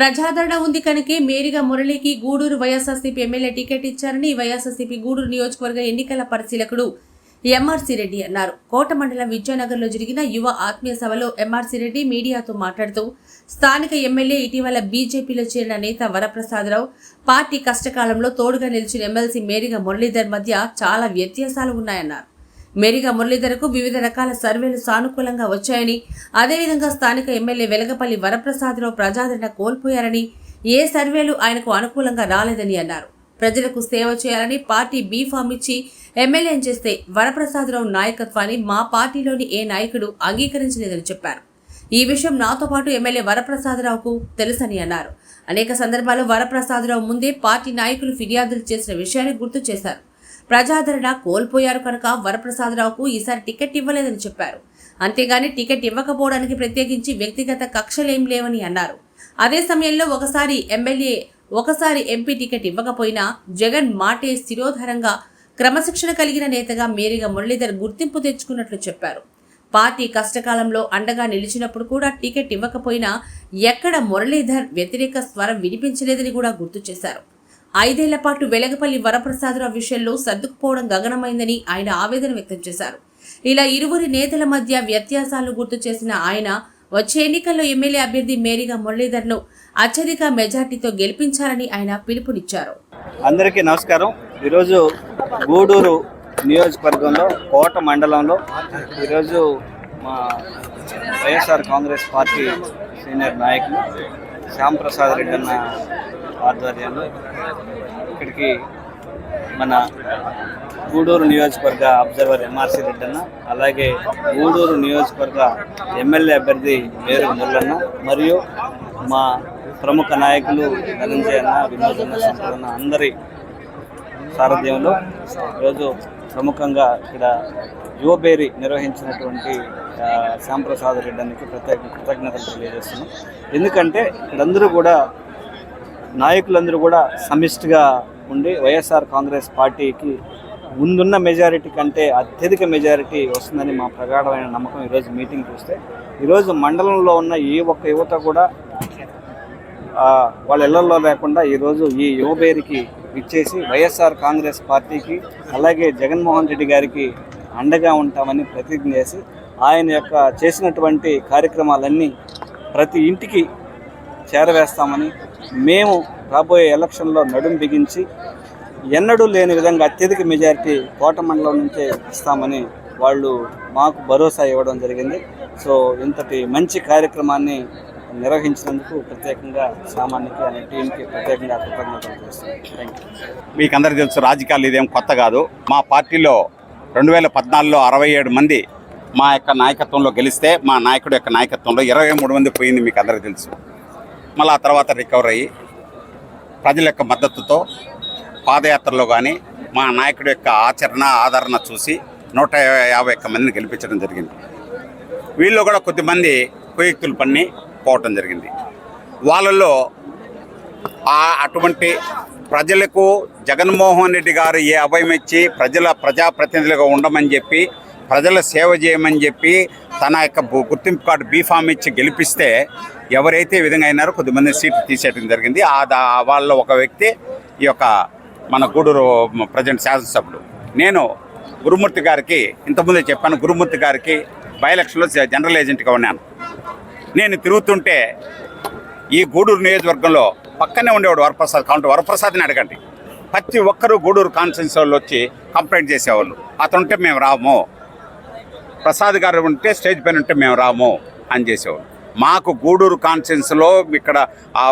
ప్రజాదరణ ఉంది కనుకే మేరిగా మురళికి గూడూరు వైఎస్ఆర్సీపీ ఎమ్మెల్యే టికెట్ ఇచ్చారని వైఎస్ఆర్సీపీ గూడూరు నియోజకవర్గ ఎన్నికల పరిశీలకుడు ఎంఆర్సీ రెడ్డి అన్నారు. కోట మండలం విద్యానగర్లో జరిగిన యువ ఆత్మీయ సభలో ఎంఆర్సీ రెడ్డి మీడియాతో మాట్లాడుతూ స్థానిక ఎమ్మెల్యే ఇటీవల బీజేపీలో చేరిన నేత వరప్రసాదరావు పార్టీ కష్టకాలంలో తోడుగా నిలిచిన ఎమ్మెల్సీ మేరిగా మురళీధర్ మధ్య చాలా వ్యత్యాసాలు ఉన్నాయన్నారు. మేరిగా మురళీధరకు వివిధ రకాల సర్వేలు సానుకూలంగా వచ్చాయని అదేవిధంగా స్థానిక ఎమ్మెల్యే వెలగపల్లి వరప్రసాదరావు ప్రజాదరణ కోల్పోయారని ఏ సర్వేలు ఆయనకు అనుకూలంగా రాలేదని అన్నారు. ప్రజలకు సేవ చేయాలని పార్టీ బీ ఫామ్ ఇచ్చి ఎమ్మెల్యేని చేస్తే వరప్రసాదరావు నాయకత్వాన్ని మా పార్టీలోని ఏ నాయకుడు అంగీకరించలేదని చెప్పారు. ఈ విషయం నాతో పాటు ఎమ్మెల్యే వరప్రసాదరావుకు తెలుసని అన్నారు. అనేక సందర్భాల్లో వరప్రసాదరావు ముందే పార్టీ నాయకులు ఫిర్యాదులు చేసిన విషయాన్ని గుర్తు చేశారు. ప్రజాదరణ కోల్పోయారు కనుక వరప్రసాదరావుకు ఈసారి టికెట్ ఇవ్వలేదని చెప్పారు. అంతేగాని టికెట్ ఇవ్వకపోవడానికి ప్రత్యేకించి వ్యక్తిగత కక్షలేం లేవని అన్నారు. అదే సమయంలో ఒకసారి ఎమ్మెల్యే ఒకసారి ఎంపీ టికెట్ ఇవ్వకపోయినా జగన్ మాటే స్థిరోధరంగా క్రమశిక్షణ కలిగిన నేతగా మేరీగా మురళీధర్ గుర్తింపు తెచ్చుకున్నట్లు చెప్పారు. పార్టీ కష్టకాలంలో అండగా నిలిచినప్పుడు కూడా టికెట్ ఇవ్వకపోయినా ఎక్కడ మురళీధర్ వ్యతిరేక స్వరం వినిపించలేదని కూడా గుర్తు చేశారు. ఐదేళ్ళ పాటు వెలగపల్లి వరప్రసాదరావు విషయంలో సర్దుకుపోవడం గగనమైందని ఆయన ఆవేదన వ్యక్తం చేశారు. ఇలా ఇరువురి నేతల మధ్య వ్యత్యాసాలు గుర్తు చేసిన ఆయన వచ్చే ఎన్నికల్లో ఎమ్మెల్యే అభ్యర్థి మేరీగా మురళీధర్ను అత్యధిక మెజార్టీతో గెలిపించాలని ఆయన పిలుపునిచ్చారు. అందరికీ నమస్కారం. ఈరోజు గూడూరు నియోజకవర్గంలో కోట మండలంలో ఈరోజు మా వైఎస్ఆర్ కాంగ్రెస్ పార్టీ సీనియర్ నాయకులు శ్యాంప్రసాద్ రెడ్డి అన్న ఆధ్వర్యంలో ఇక్కడికి మన గూడూరు నియోజకవర్గ అబ్జర్వర్ ఎంఆర్సీ రెడ్డి అన్న అలాగే గూడూరు నియోజకవర్గ ఎమ్మెల్యే అభ్యర్థి మేరు ముల్లన్న మరియు మా ప్రముఖ నాయకులు ధనంజయ అన్న వినోద్ అన్న అందరి సారథ్యంలో ఈరోజు ప్రముఖంగా ఇక్కడ యువబేరి నిర్వహించినటువంటి శ్యాంప్రసాద్ రెడ్డి అనికి ప్రత్యేక కృతజ్ఞతలు తెలియజేస్తున్నాం. ఎందుకంటే ఇక్కడందరూ కూడా నాయకులందరూ కూడా సమిష్టిగా ఉండి వైఎస్ఆర్ కాంగ్రెస్ పార్టీకి ముందున్న మెజారిటీ కంటే అత్యధిక మెజారిటీ వస్తుందని మా ప్రగాఢమైన నమ్మకం ఈరోజు మీటింగ్ చూస్తే. ఈరోజు మండలంలో ఉన్న ఏ ఒక్క యువత కూడా వాళ్ళ ఇళ్ళలో లేకుండా ఈరోజు ఈ యువబేరికి ఇచ్చేసి వైఎస్ఆర్ కాంగ్రెస్ పార్టీకి అలాగే జగన్మోహన్ రెడ్డి గారికి అండగా ఉంటామని ప్రతిజ్ఞ చేసి ఆయన యొక్క చేసినటువంటి కార్యక్రమాలన్నీ ప్రతి ఇంటికి చేరవేస్తామని మేము రాబోయే ఎలక్షన్లో నడుం బిగించి ఎన్నడూ లేని విధంగా అత్యధిక మెజారిటీ కోట మండలం నుంచే ఇస్తామని వాళ్ళు మాకు భరోసా ఇవ్వడం జరిగింది. సో ఇంతటి మంచి కార్యక్రమాన్ని నిర్వహించినందుకు ప్రత్యేకంగా సామాన్యకి అనే టీంకి ప్రత్యేకంగా కృతజ్ఞతలు చేస్తున్నాను మీకు అందరికీ తెలుసు రాజకీయాలు ఇదేం కొత్త కాదు. మా పార్టీలో రెండు వేల పద్నాలుగులో అరవై ఏడు మంది మా యొక్క నాయకత్వంలో గెలిస్తే మా నాయకుడు యొక్క నాయకత్వంలో ఇరవై మూడు మంది పోయింది మీకు అందరికీ తెలుసు. మళ్ళీ ఆ తర్వాత రికవర్ అయ్యి ప్రజల యొక్క మద్దతుతో పాదయాత్రలో కానీ మా నాయకుడి యొక్క ఆచరణ ఆదరణ చూసి నూట యాభై ఒక్క మందిని గెలిపించడం జరిగింది. వీళ్ళు కూడా కొద్దిమంది కుయుక్తులు పన్ని పోవటం జరిగింది. వాళ్ళల్లో ఆ అటువంటి ప్రజలకు జగన్మోహన్ రెడ్డి గారు ఏ అభయం ఇచ్చి ప్రజల ప్రజాప్రతినిధులుగా ఉండమని చెప్పి ప్రజల సేవ చేయమని చెప్పి తన యొక్క గుర్తింపు కార్డు బీఫామ్ ఇచ్చి గెలిపిస్తే ఎవరైతే ఈ విధంగా అయినారో కొద్దిమంది సీట్లు తీసేయడం జరిగింది. ఆ దా వాళ్ళ ఒక వ్యక్తి ఈ యొక్క మన గూడూరు ప్రజెంట్ శాసనసభ్యుడు. నేను గురుమూర్తి గారికి ఇంతకుముందే చెప్పాను గురుమూర్తి గారికి బైలక్షన్లో జనరల్ ఏజెంట్గా ఉన్నాను. నేను తిరుగుతుంటే ఈ గూడూరు నియోజకవర్గంలో పక్కనే ఉండేవాడు వరప్రసాద్ కాబట్టి వరప్రసాద్ని అడగండి. ప్రతి ఒక్కరూ గూడూరు కాన్ఫరెన్స్ వాళ్ళు వచ్చి కంప్లైంట్ చేసేవాళ్ళు. అతను ఉంటే మేము రాము. ప్రసాద్ గారు ఉంటే స్టేజ్ పైన ఉంటే మేము రాము అని చేసేవాళ్ళు. మాకు గూడూరు కాన్ఫరెన్స్లో ఇక్కడ ఆ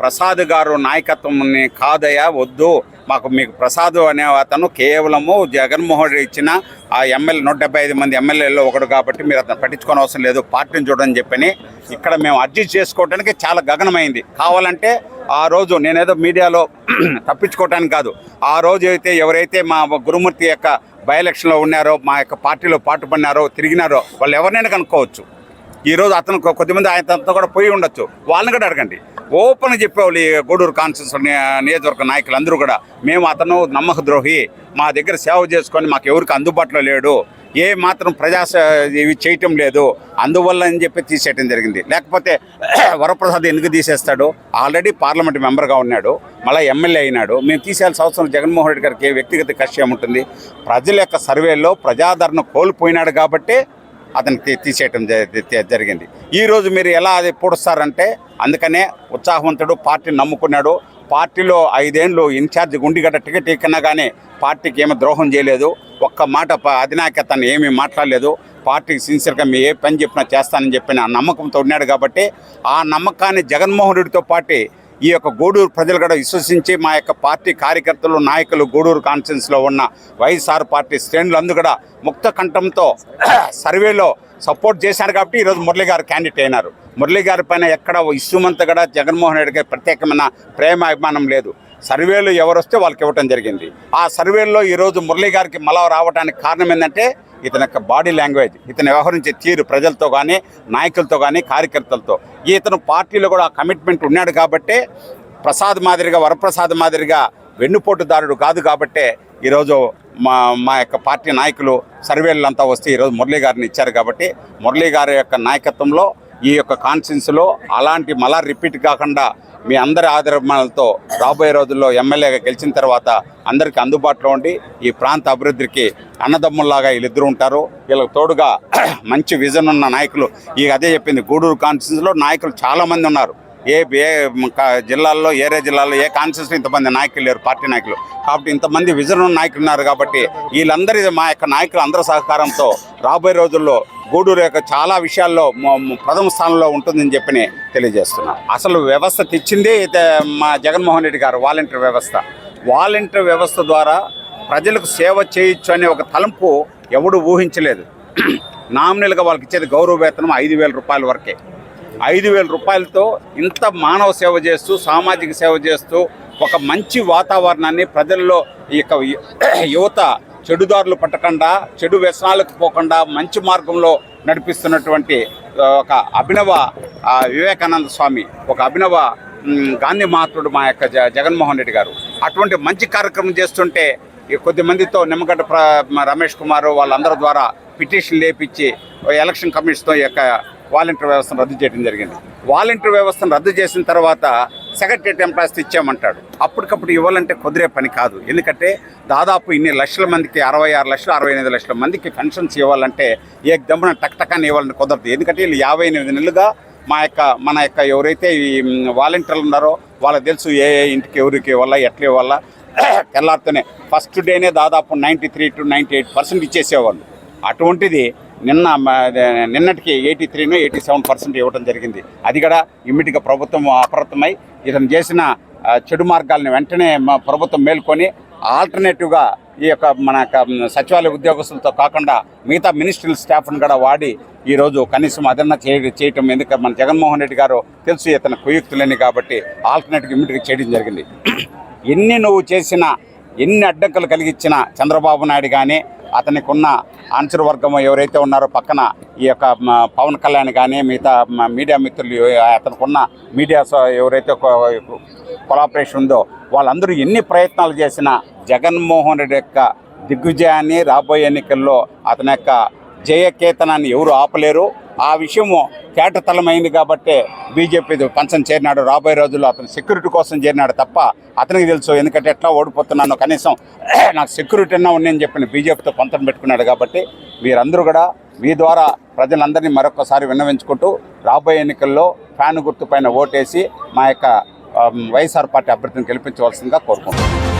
ప్రసాద్ గారు నాయకత్వం కాదయ్యా వద్దు. మాకు మీకు ప్రసాద్ అనే అతను కేవలము జగన్మోహన్ రెడ్డి ఇచ్చిన ఆ ఎమ్మెల్యే నూట డెబ్బై ఐదు మంది ఎమ్మెల్యేలో ఒకడు కాబట్టి మీరు అతను పట్టించుకోని అవసరం లేదు. పార్టీని చూడని చెప్పని ఇక్కడ మేము అడ్జస్ట్ చేసుకోవడానికి చాలా గగనమైంది. కావాలంటే ఆ రోజు నేనేదో మీడియాలో తప్పించుకోవటానికి కాదు. ఆ రోజు అయితే ఎవరైతే మా గురుమూర్తి యొక్క బై ఎలక్షన్లో ఉన్నారో మా యొక్క పార్టీలో పాటుపడినారో తిరిగినారో వాళ్ళు ఎవరినైనా కనుక్కోవచ్చు. ఈరోజు అతను కొద్దిమంది ఆయనతో కూడా పోయి ఉండొచ్చు. వాళ్ళని కూడా అడగండి. ఓపెన్ చెప్పేవాళ్ళు ఈ గూడూరు కాన్ఫరెన్స్ నియోజకవర్గ నాయకులు అందరూ కూడా మేము అతను నమ్మక ద్రోహి మా దగ్గర సేవ చేసుకొని మాకు ఎవరికి అందుబాటులో లేడు. ఏ మాత్రం ప్రజా ఇవి చేయటం లేదు. అందువల్ల అని చెప్పి తీసేయటం జరిగింది. లేకపోతే వరప్రసాద్ ఎందుకు తీసేస్తాడు? ఆల్రెడీ పార్లమెంట్ మెంబర్గా ఉన్నాడు. మళ్ళీ ఎమ్మెల్యే అయినాడు. మేము తీసేయాల్సిన అవసరం జగన్మోహన్ రెడ్డి గారికి వ్యక్తిగత కష్టం ఉంటుంది. ప్రజల యొక్క సర్వేలో ప్రజాదరణ కోల్పోయినాడు కాబట్టి అతనికి తీసేయటం జ- జరిగింది. ఈరోజు మీరు ఎలా అది పూడుస్తారంటే అందుకనే ఉత్సాహవంతుడు పార్టీని నమ్ముకున్నాడు. పార్టీలో ఐదేండ్లు ఇన్ఛార్జ్ గుండిగడ్డ టికెట్ ఎక్కినా కానీ పార్టీకి ఏమీ ద్రోహం చేయలేదు. ఒక్క మాట ప- అధినాయకతను ఏమీ మాట్లాడలేదు. పార్టీకి సిన్సియర్గా మీ ఏ పని చెప్పినా చేస్తానని చెప్పిన నమ్మకంతో ఉన్నాడు కాబట్టి ఆ నమ్మకాన్ని జగన్మోహన్ రెడ్డితో పాటు ఈ యొక్క గూడూరు ప్రజలు కూడా విశ్వసించి మా యొక్క పార్టీ కార్యకర్తలు నాయకులు గూడూరు కాన్ఫరెన్స్లో ఉన్న వైఎస్ఆర్ పార్టీ శ్రేణులు అందు కూడా ముక్త కంఠంతో సర్వేలో సపోర్ట్ చేశారు కాబట్టి ఈరోజు మురళి గారు క్యాండిడేట్ అయినారు. మురళి గారి పైన ఎక్కడ ఇష్యూమంతా కూడా జగన్మోహన్ రెడ్డికి ప్రత్యేకమైన ప్రేమ అభిమానం లేదు. సర్వేలు ఎవరు వస్తే వాళ్ళకి ఇవ్వటం జరిగింది. ఆ సర్వేల్లో ఈరోజు మురళీ గారికి మళ్ళా రావడానికి కారణం ఏంటంటే ఇతని యొక్క బాడీ లాంగ్వేజ్ ఇతను వ్యవహరించే తీరు ప్రజలతో కానీ నాయకులతో కానీ కార్యకర్తలతో. ఇతను పార్టీలో కూడా కమిట్మెంట్ ఉన్నాడు కాబట్టే ప్రసాద్ మాదిరిగా వరప్రసాద్ మాదిరిగా వెన్నుపోటుదారుడు కాదు కాబట్టే ఈరోజు మా మా యొక్క పార్టీ నాయకులు సర్వేలంతా వస్తే ఈరోజు మురళీ గారిని ఇచ్చారు కాబట్టి మురళీ గారి యొక్క నాయకత్వంలో ఈ యొక్క కాన్ఫరెన్స్లో అలాంటి మళ్ళా రిపీట్ కాకుండా మీ అందరి ఆదరణలతో రాబోయే రోజుల్లో ఎమ్మెల్యేగా గెలిచిన తర్వాత అందరికీ అందుబాటులో ఉండి ఈ ప్రాంత అభివృద్ధికి అన్నదమ్ముల్లాగా వీళ్ళిద్దరు ఉంటారు. వీళ్ళకి తోడుగా మంచి విజన్ ఉన్న నాయకులు ఈ అదే చెప్పింది గూడూరు కాన్ఫరెన్స్లో నాయకులు చాలామంది ఉన్నారు. ఏ ఏ జిల్లాల్లో ఏరే జిల్లాల్లో ఏ కాన్స్టిట్యూన్సీ ఇంతమంది నాయకులు లేరు పార్టీ నాయకులు. కాబట్టి ఇంతమంది విజన్ నాయకులు ఉన్నారు కాబట్టి వీళ్ళందరి మా యొక్క నాయకులు అందరి సహకారంతో రాబోయే రోజుల్లో గూడూరు యొక్క చాలా విషయాల్లో ప్రథమ స్థానంలో ఉంటుందని చెప్పి తెలియజేస్తున్నాను. అసలు వ్యవస్థ తెచ్చిందే మా జగన్మోహన్ రెడ్డి గారు వాలంటీర్ వ్యవస్థ. వాలంటీర్ వ్యవస్థ ద్వారా ప్రజలకు సేవ చేయొచ్చు అనే ఒక తలంపు ఎవడు ఊహించలేదు. నామినల్గా వాళ్ళకి ఇచ్చేది గౌరవ వేతనం ఐదు వేల రూపాయల వరకే. ఐదు వేల రూపాయలతో ఇంత మానవ సేవ చేస్తూ సామాజిక సేవ చేస్తూ ఒక మంచి వాతావరణాన్ని ప్రజల్లో ఈ యొక్క యువత చెడుదారులు పట్టకుండా చెడు వ్యసనాలకు పోకుండా మంచి మార్గంలో నడిపిస్తున్నటువంటి ఒక అభినవ వివేకానంద స్వామి ఒక అభినవ గాంధీ మహాత్ముడు మా యొక్క జ జగన్మోహన్ రెడ్డి గారు. అటువంటి మంచి కార్యక్రమం చేస్తుంటే కొద్దిమందితో కొద్ది మందితో నిమ్మగడ్డ ప్ర రమేష్ కుమార్ వాళ్ళందరి ద్వారా పిటిషన్ లేపించి ఎలక్షన్ కమిషన్తో యొక్క వాలంటీర్ వ్యవస్థను రద్దు చేయడం జరిగింది. వాలంటీర్ వ్యవస్థను రద్దు చేసిన తర్వాత సెక్రటరియట్ ఎంప్లాయీస్ ఇచ్చామంటాడు అప్పటికప్పుడు ఇవ్వాలంటే కుదిరే పని కాదు. ఎందుకంటే దాదాపు ఇన్ని లక్షల మందికి అరవై ఆరు లక్షలు అరవై ఎనిమిది లక్షల మందికి పెన్షన్స్ ఇవ్వాలంటే ఏ దమ్మున టక్ టకాన్ని ఇవ్వాలని కుదరదు. ఎందుకంటే వీళ్ళు యాభై ఎనిమిది నెలలుగా మా యొక్క మన యొక్క ఎవరైతే ఈ వాలంటీర్లు ఉన్నారో వాళ్ళకి తెలుసు ఏ ఏ ఇంటికి ఎవరికి ఇవ్వాలా ఎట్లా ఇవ్వాలా. తెల్లారితోనే ఫస్ట్ డేనే దాదాపు ninety three to ninety eight percent ఇచ్చేసేవాళ్ళు. అటువంటిది నిన్న నిన్నటికి ఎయిటీ త్రీను ఎయిటీ సెవెన్ పర్సెంట్ ఇవ్వడం జరిగింది. అది కూడా ఇమ్మీడియట్గా ప్రభుత్వం అప్రమత్తమై ఇతను చేసిన చెడు మార్గాలను వెంటనే మా ప్రభుత్వం మేల్కొని ఆల్టర్నేటివ్గా ఈ యొక్క మన సచివాలయ ఉద్యోగస్తులతో కాకుండా మిగతా మినిస్ట్రియల్ స్టాఫ్ను కూడా వాడి ఈరోజు కనీసం అదన్నా చేయ చేయటం ఎందుకంటే మన జగన్మోహన్ రెడ్డి గారు తెలుసు ఇతను కుయుక్తులేని కాబట్టి ఆల్టర్నేటివ్ ఇమ్మీడియట్గా చేయడం జరిగింది. ఎన్ని నువ్వు చేసిన ఎన్ని అడ్డంకులు కలిగించిన చంద్రబాబు నాయుడు కానీ అతనికి ఉన్న ఆన్సర్ వర్గం ఎవరైతే ఉన్నారో పక్కన ఈ యొక్క పవన్ కళ్యాణ్ కానీ మిగతా మీడియా మిత్రులు అతనికి ఉన్న మీడియా ఎవరైతే కొలాపరేషన్ ఉందో వాళ్ళందరూ ఎన్ని ప్రయత్నాలు చేసినా జగన్మోహన్ రెడ్డి యొక్క దిగ్విజయాన్ని రాబోయే ఎన్నికల్లో అతని యొక్క జయకేతనాన్ని ఎవరు ఆపలేరు. ఆ విషయము కేటతలమైంది కాబట్టే బీజేపీ పంచం చేరినాడు రాబోయే రోజుల్లో అతను సెక్యూరిటీ కోసం చేరినాడు తప్ప అతనికి తెలుసు ఎందుకంటే ఎట్లా ఓడిపోతున్నాను కనీసం నాకు సెక్యూరిటీ అన్నా ఉన్నాయని చెప్పిన బీజేపీతో పంతం పెట్టుకున్నాడు కాబట్టి వీరందరూ కూడా మీ ద్వారా ప్రజలందరినీ మరొకసారి విన్నవించుకుంటూ రాబోయే ఎన్నికల్లో ఫ్యాన్ గుర్తు పైన ఓటేసి మా యొక్క వైఎస్ఆర్ పార్టీ అభ్యర్థిని గెలిపించవలసిందిగా కోరుకుంటున్నాను.